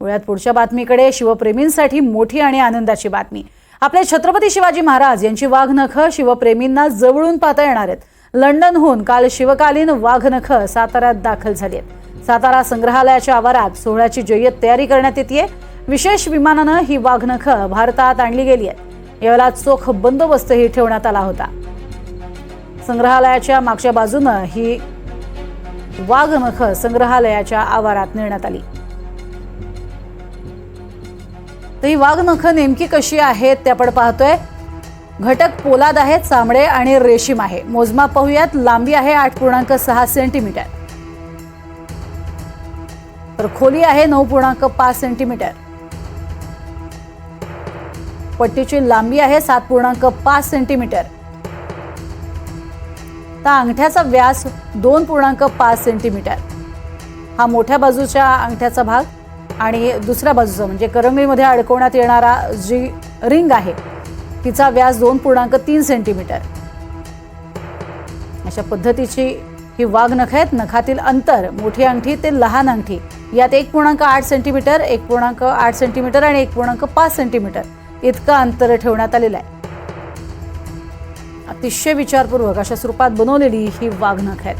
वळ्यात पुढच्या बातमीकडे शिवप्रेमींसाठी मोठी आणि आनंदाची बातमी. आपले छत्रपती शिवाजी महाराज यांची वाघनख शिवप्रेमींना जवळून पाहता येणार आहेत. लंडनहून काल शिवकालीन वाघनख साताऱ्यात दाखल झाली आहेत. सातारा संग्रहालयाच्या आवारात सोहळ्याची जय्यत तयारी करण्यात येते विशेष विमानानं ही वाघनख भारतात आणली गेली आहेत. यावेळेला चोख बंदोबस्तही ठेवण्यात आला होता. संग्रहालयाच्या मागच्या बाजूनं ही वाघनख संग्रहालयाच्या आवारात नेण्यात आली. तर ही वाघनखं नेमकी कशी आहेत ते आपण पाहतोय. घटक पोलाद आहेत चामडे आणि रेशीम आहे. मोजमाप पाहूयात. लांबी आहे आठ पूर्णांक सहा सेंटीमीटर. तर खोली आहे नऊ पूर्णांक पाच सेंटीमीटर. पट्टीची लांबी आहे सात पूर्णांक पाच सेंटीमीटर. तर अंगठ्याचा व्यास दोन पूर्णांक पाच सेंटीमीटर. हा मोठ्या बाजूच्या अंगठ्याचा भाग. आणि दुसऱ्या बाजूचं म्हणजे करंगळीमध्ये अडकवण्यात येणारा जी रिंग आहे तिचा व्यास दोन पूर्णांक तीन सेंटीमीटर. अशा पद्धतीची ही वाघ नख आहेत. नखातील अंतर मोठी अंगठी ते लहान अंगठी यात एक पूर्णांक आठ सेंटीमीटर एक पूर्णांक आठ सेंटीमीटर आणि एक पूर्णांक पाच सेंटीमीटर इतकं अंतर ठेवण्यात आलेलं आहे. अतिशय विचारपूर्वक अशा स्वरूपात बनवलेली ही वाघनख आहेत.